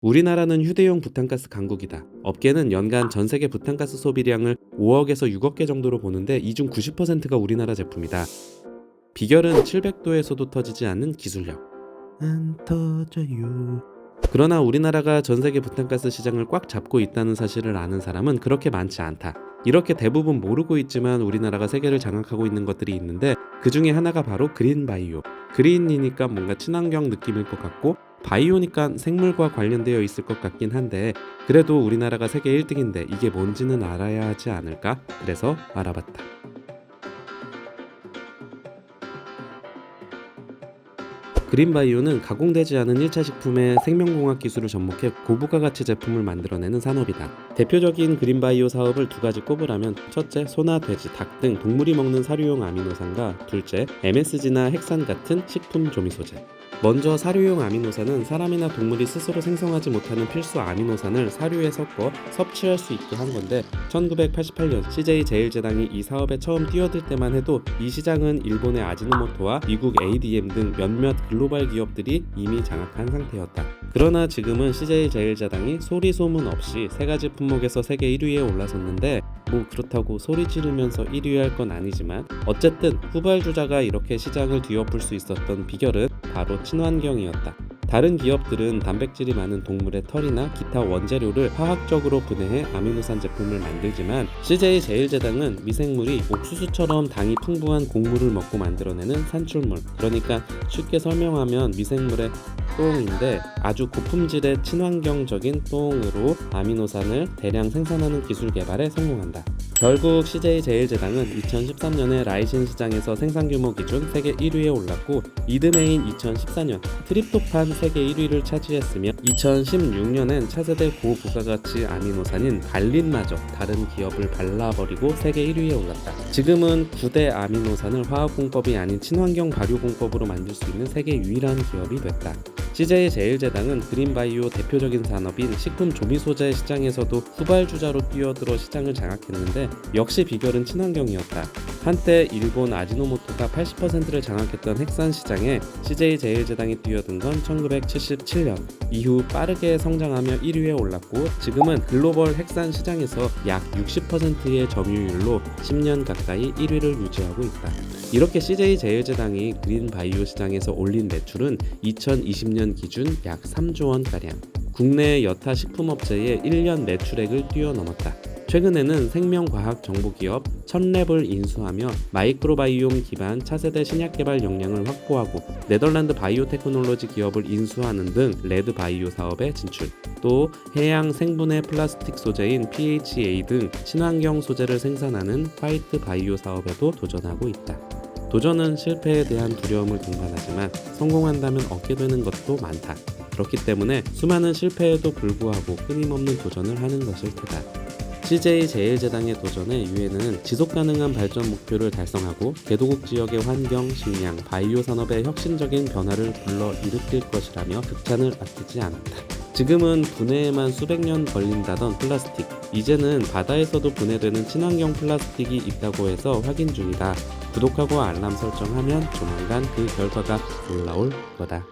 우리나라는 휴대용 부탄가스 강국이다. 업계는 연간 전 세계 부탄가스 소비량을 5억에서 6억 개 정도로 보는데 이 중 90%가 우리나라 제품이다. 비결은 700도에서도 터지지 않는 기술력. 안 터져요. 그러나 우리나라가 전 세계 부탄가스 시장을 꽉 잡고 있다는 사실을 아는 사람은 그렇게 많지 않다. 이렇게 대부분 모르고 있지만 우리나라가 세계를 장악하고 있는 것들이 있는데 그 중에 하나가 바로 그린 바이오. 그린이니까 뭔가 친환경 느낌일 것 같고 바이오니까 생물과 관련되어 있을 것 같긴 한데 그래도 우리나라가 세계 1등인데 이게 뭔지는 알아야 하지 않을까? 그래서 알아봤다. 그린바이오는 가공되지 않은 1차 식품의 생명공학 기술을 접목해 고부가 가치 제품을 만들어내는 산업이다. 대표적인 그린바이오 사업을 두 가지 꼽으라면 첫째, 소나 돼지, 닭 등 동물이 먹는 사료용 아미노산과 둘째, MSG나 핵산 같은 식품 조미 소재. 먼저 사료용 아미노산은 사람이나 동물이 스스로 생성하지 못하는 필수 아미노산을 사료에 섞어 섭취할 수 있게 한 건데 1988년 CJ 제일제당이 이 사업에 처음 뛰어들 때만 해도 이 시장은 일본의 아지노모토와 미국 ADM 등 몇몇 글로벌 기업들이 이미 장악한 상태였다. 그러나 지금은 CJ 제일제당이 소리 소문 없이 세 가지 품목에서 세계 1위에 올라섰는데 뭐 그렇다고 소리 지르면서 1위 할 건 아니지만 어쨌든 후발주자가 이렇게 시장을 뒤엎을 수 있었던 비결은 바로 친환경이었다. 다른 기업들은 단백질이 많은 동물의 털이나 기타 원재료를 화학적으로 분해해 아미노산 제품을 만들지만 CJ 제일제당은 미생물이 옥수수처럼 당이 풍부한 곡물을 먹고 만들어내는 산출물 그러니까 쉽게 설명하면 미생물의 똥인데 아주 고품질의 친환경적인 똥으로 아미노산을 대량 생산하는 기술 개발에 성공한다. 결국 CJ 제일제당은 2013년에 라이신 시장에서 생산 규모 기준 세계 1위에 올랐고 이듬해인 2014년 트립토판 세계 1위를 차지했으며 2016년엔 차세대 고부가가치 아미노산인 발린마저 다른 기업을 발라버리고 세계 1위에 올랐다. 지금은 9대 아미노산을 화학공법이 아닌 친환경 발효공법으로 만들 수 있는 세계 유일한 기업이 됐다. CJ 제일제당은 그린바이오 대표적인 산업인 식품 조미 소재 시장에서도 후발주자로 뛰어들어 시장을 장악했는데 역시 비결은 친환경이었다. 한때 일본 아지노모토가 80%를 장악했던 핵산 시장에 CJ 제일제당이 뛰어든 건 1977년. 이후 빠르게 성장하며 1위에 올랐고 지금은 글로벌 핵산 시장에서 약 60%의 점유율로 10년 가까이 1위를 유지하고 있다. 이렇게 CJ 제일제당이 그린 바이오 시장에서 올린 매출은 2020년 기준 약 3조 원가량. 국내 여타 식품업체의 1년 매출액을 뛰어넘었다. 최근에는 생명과학 정보기업 천랩을 인수하며 마이크로바이옴 기반 차세대 신약 개발 역량을 확보하고 네덜란드 바이오테크놀로지 기업을 인수하는 등 레드 바이오 사업에 진출. 또 해양 생분해 플라스틱 소재인 PHA 등 친환경 소재를 생산하는 화이트 바이오 사업에도 도전하고 있다. 도전은 실패에 대한 두려움을 동반하지만 성공한다면 얻게 되는 것도 많다. 그렇기 때문에 수많은 실패에도 불구하고 끊임없는 도전을 하는 것일 테다. CJ 제일제당의 도전에 유엔은 지속 가능한 발전 목표를 달성하고 개도국 지역의 환경, 식량, 바이오 산업의 혁신적인 변화를 불러 일으킬 것이라며 극찬을 아끼지 않았다. 지금은 분해에만 수백 년 걸린다던 플라스틱, 이제는 바다에서도 분해되는 친환경 플라스틱이 있다고 해서 확인 중이다. 구독하고 알람 설정하면 조만간 그 결과가 올라올 거다.